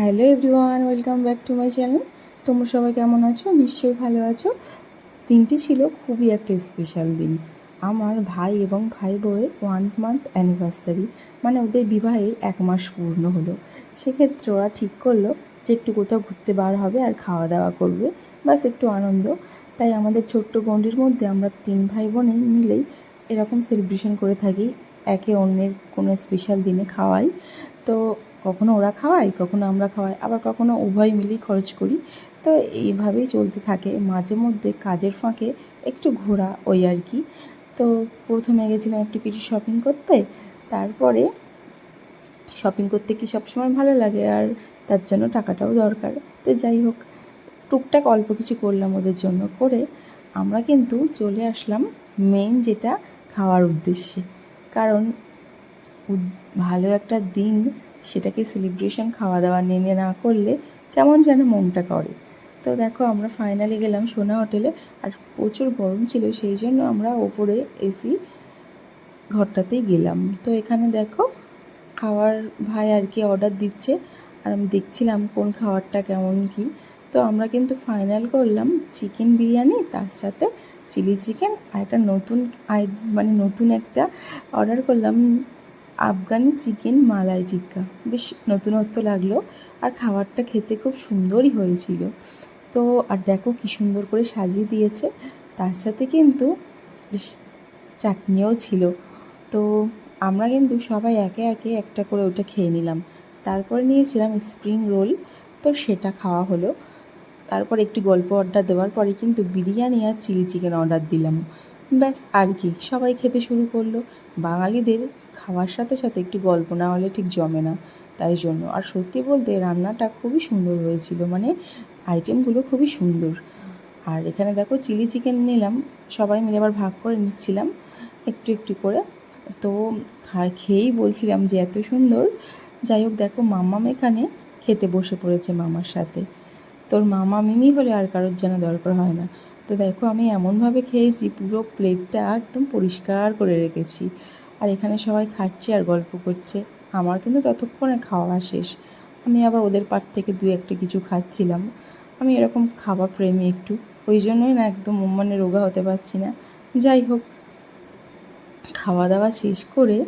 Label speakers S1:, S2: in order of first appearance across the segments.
S1: Hello everyone, welcome back to my channel. তোমরা সবাই কেমন আছো? নিশ্চয়ই ভালো আছো। দিনটি ছিল খুবই একটা স্পেশাল দিন। আমার ভাই এবং ভাই বউয়ের ওয়ান মান্থ অ্যানিভার্সারি মানে ওদের বিবাহের এক মাস পূর্ণ হলো। সেক্ষেত্রে ওরা ঠিক করল যে একটু কোথাও ঘুরতে বার হবে আর খাওয়া দাওয়া করবে। বাস একটু আনন্দ। তাই আমাদের ছোট্ট গণ্ডির মধ্যে আমরা তিন ভাই বোনে মিলেই এরকম সেলিব্রেশন করে থাকি। একে অন্যের কোনো স্পেশাল দিনে খাওয়াই। তো কখনো ওরা খাওয়ায়, কখনো আমরা খাওয়াই, আবার কখনো উভয় মিলেই খরচ করি। তো এইভাবেই চলতে থাকে। মাঝে মধ্যে কাজের ফাঁকে একটু ঘোরা ওই আর কি। তো প্রথমে গেছিলাম একটু কিছু শপিং করতে, তারপরে শপিং করতে কি সবসময় ভালো লাগে আর তার জন্য টাকাটাও দরকার। তো যাই হোক, টুকটাক অল্প কিছু করলাম ওদের জন্য করে আমরা কিন্তু চলে আসলাম মেন যেটা খাওয়ার উদ্দেশ্যে। কারণ ভালো একটা দিন সেটাকে সেলিব্রেশন খাওয়া দাওয়া নিয়ে না করলে কেমন যেন মনটা করে। তো দেখো আমরা ফাইনালি গেলাম সোনা হোটেলে আর প্রচুর গরম ছিল, সেই জন্য আমরা ওপরে এসি ঘরটাতেই গেলাম। তো এখানে দেখো খাওয়ার ভাই আর কি অর্ডার দিচ্ছে, আর আমি দেখছিলাম কোন খাবারটা কেমন কি। তো আমরা কিন্তু ফাইনাল করলাম চিকেন বিরিয়ানি, তার সাথে চিলি চিকেন আর একটা নতুন আই মানে নতুন একটা অর্ডার করলাম আফগানি চিকেন মালাই টিক্কা। বেশ নতুনত্ব লাগল আর খাবারটা খেতে খুব সুন্দরই হয়েছিল। তো আর দেখো কী সুন্দর করে সাজিয়ে দিয়েছে। তার সাথে কিন্তু বেশ চাটনিও ছিল। তো আমরা কিন্তু সবাই একে একে একটা করে ওটা খেয়ে নিলাম। তারপরে নিয়েছিলাম স্প্রিং রোল। তো সেটা খাওয়া হলো। তারপর একটু গল্প অর্ডার দেওয়ার পরে কিন্তু বিরিয়ানি আর চিলি চিকেন অর্ডার দিলাম। ব্যাস, আর কি। সবাই খেতে শুরু করল। বাঙালিদের খাওয়ার সাথে সাথে একটু গল্প না হলে ঠিক জমে না। তাই জন্য। আর সত্যি বলতে রান্নাটা খুবই সুন্দর হয়েছিল। মানে আইটেমগুলো খুবই সুন্দর। আর এখানে দেখো চিলি চিকেন নিলাম। সবাই মিলে আবার ভাগ করে নিচ্ছিলাম। একটু একটু করে। তো খেয়েই বলছিলাম যে এত সুন্দর। যাই হোক, দেখো মাম্মাম এখানে খেতে বসে পড়েছে মামার সাথে। তোর মামা মিমি হলে আর কারোর যেন দরকার হয় না। তো দেখো, আমি এমনভাবে খেয়েছি, পুরো প্লেটটা একদম পরিষ্কার করে রেখেছি। আর এখানে সবাই খাচ্ছে আর গল্প করছে। আমার কিন্তু ততক্ষণে খাওয়া শেষ। আমি আবার ওদের পাট থেকে দু একটা কিছু খাচ্ছিলাম। আমি এরকম খাবার প্রেমী একটু। ওই জন্যই না একদম মানে রোগা হতে পারছি না। যাই হোক, খাওয়া দাওয়া শেষ করে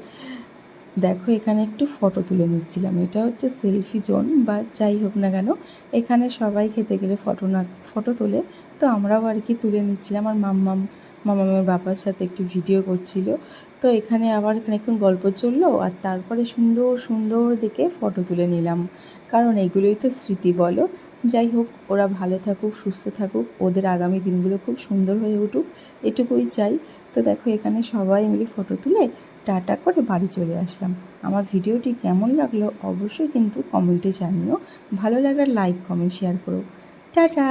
S1: দেখো, এখানে একটু ফটো তুলে নিচ্ছিলাম। এটা হচ্ছে সেলফি জোন বা যাই হোক না কেন, এখানে সবাই খেতে গেলে ফটো না ফটো তোলে। তো আমরাও আর কি তুলে নিচ্ছিলাম। আর মাম্মাম মামামের বাবার সাথে একটু ভিডিও করছিল। তো এখানে আবার খানিকক্ষণ গল্প চলল আর তারপরে সুন্দর সুন্দর দেখে ফটো তুলে নিলাম। কারণ এগুলোই তো স্মৃতি বলো। যাই হোক, ওরা ভালো থাকুক, সুস্থ থাকুক। ওদের আগামী দিনগুলো খুব সুন্দর হয়ে উঠুক। এটুকুই চাই। তো দেখো, এখানে সবাই মিলে ফটো তুলে টাটা করে বাড়ি চলে আসলাম। আমার ভিডিওটি কেমন লাগল অবশ্যই কিন্তু কমেন্টে জানিও। ভালো লাগার লাইক কমেন্ট শেয়ার করো। টাটা!